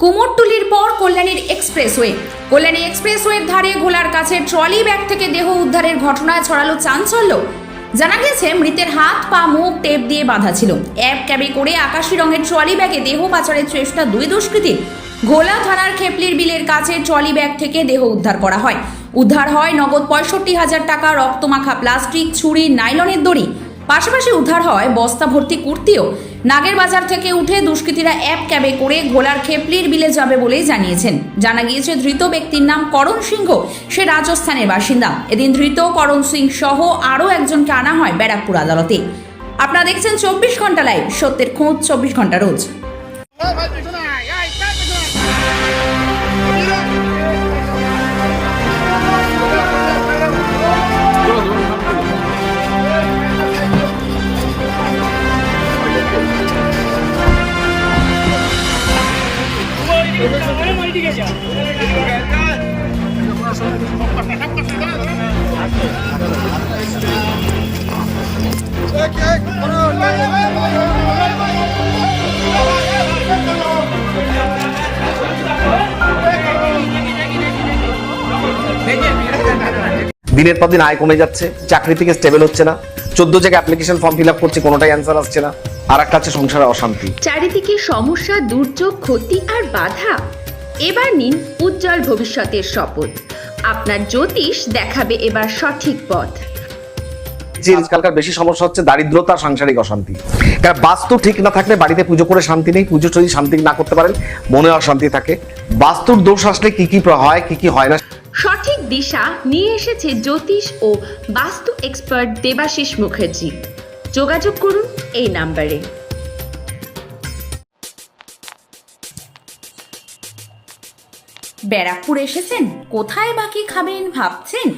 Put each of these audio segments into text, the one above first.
কুমোরটুলির পর কল্যাণীর এক্সপ্রেসওয়ে। কল্যাণী এক্সপ্রেসওয়ের ধারে ঘোলার কাছে ট্রলি ব্যাগ থেকে দেহ উদ্ধারের ঘটনায় ছড়ালো চাঞ্চল্য। জানা গেছে, মৃতের হাত, পা, মুখ টেপ দিয়ে বাঁধা ছিল। এক ক্যাবে করে আকাশি রঙের ট্রলি ব্যাগে দেহ পাচারের চেষ্টা দুই দুষ্কৃতীর। ঘোলা থানার খেপলির বিলের কাছে ট্রলি ব্যাগ থেকে দেহ উদ্ধার করা হয়। উদ্ধার হয় নগদ পঁয়ষট্টি হাজার টাকা, রক্তমাখা, প্লাস্টিক, ছুরি, নাইলনের দড়ি। পাশাপাশি উদ্ধার হয় বস্তা ভর্তি কুর্তিও। নাগের বাজার থেকে উঠে দুষ্কৃতীরা এক ক্যাবে করে ঘোলার খেপলির বিলে যাবে বলেই জানিয়েছেন। জানা গিয়েছে, ধৃত ব্যক্তির নাম করণ সিংহ, সে রাজস্থানের বাসিন্দা। এদিন ধৃত করণ সিং সহ আরও একজনকে আনা হয় ব্যারাকপুর আদালতে। আপনারা দেখছেন চব্বিশ ঘণ্টা লাইভ, সত্যের খোঁজ চব্বিশ ঘণ্টা রোজ। দিনের পর দিন আয় কমে যাচ্ছে, চাকরি থেকে স্টেবল হচ্ছে না। চোদ্দ জায়গায় অ্যাপ্লিকেশন ফর্ম ফিল আপ করছে, কোনোটাই অ্যান্সার আসছে না। আর একটা হচ্ছে সংসারে অশান্তি। চারিদিকে সমস্যা দুর্যোগ ক্ষতি আর বাধা। এবার নিন উজ্জ্বল ভবিষ্যতের শপথ। আপনার জ্যোতিষ দেখাবে এবার সঠিক পথ। যে আজকালকার বেশি সমস্যা হচ্ছে দারিদ্রতা সাংসারিক অশান্তি। কারণ বাস্তু ঠিক না থাকলে বাড়িতে পুজো করে শান্তি নেই পুজো যদি শান্তি না করতে পারেন মনে অশান্তি থাকে। বাস্তুর দোষ আসলে কি কি হয় কি কি হয় না? সঠিক দিশা নিয়ে এসেছে জ্যোতিষ ও বাস্তু এক্সপার্ট দেবাশিস মুখার্জি। যোগাযোগ করুন এই নাম্বারে। ব্যারাকপুর এসেছেন, কোথায় বাকি খাবেন ভাবছেন?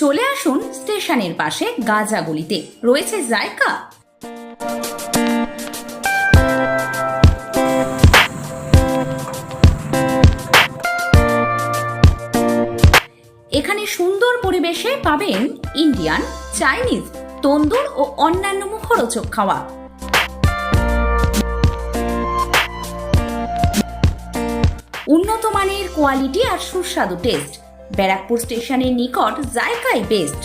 চলে আসুন স্টেশনের পাশে গাজাগুলিতে রয়েছে জায়গা? এখানে সুন্দর পরিবেশে পাবেন ইন্ডিয়ান চাইনিজ তন্দুর ও অন্যান্য মুখরোচক খাওয়া। উন্নত মানের কোয়ালিটি আর সুস্বাদু টেস্ট। ব্যারাকপুর স্টেশনের নিকট জায়গায় বেস্ট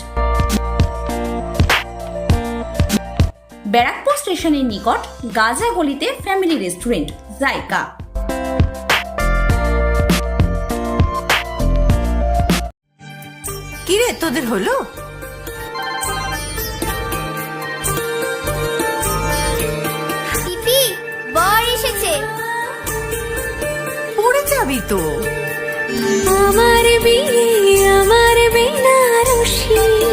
ব্যারাকপুর স্টেশনের নিকট গাজাগলিতে ফ্যামিলি রেস্টুরেন্ট জায়গা। কিরে, তোদের হলো? পড়ে যাবি তো আমার বিয়ে আমার বেনারসি।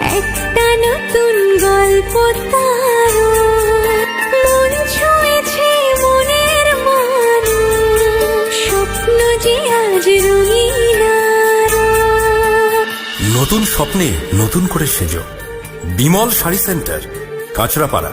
একটা নতুন গল্প তার। মন ছুঁয়েছে মনের মানুষ। স্বপ্ন যে আজ নতুন স্বপ্নে নতুন করে সেজ। বিমল শাড়ি সেন্টার, কাঁচরাপাড়া।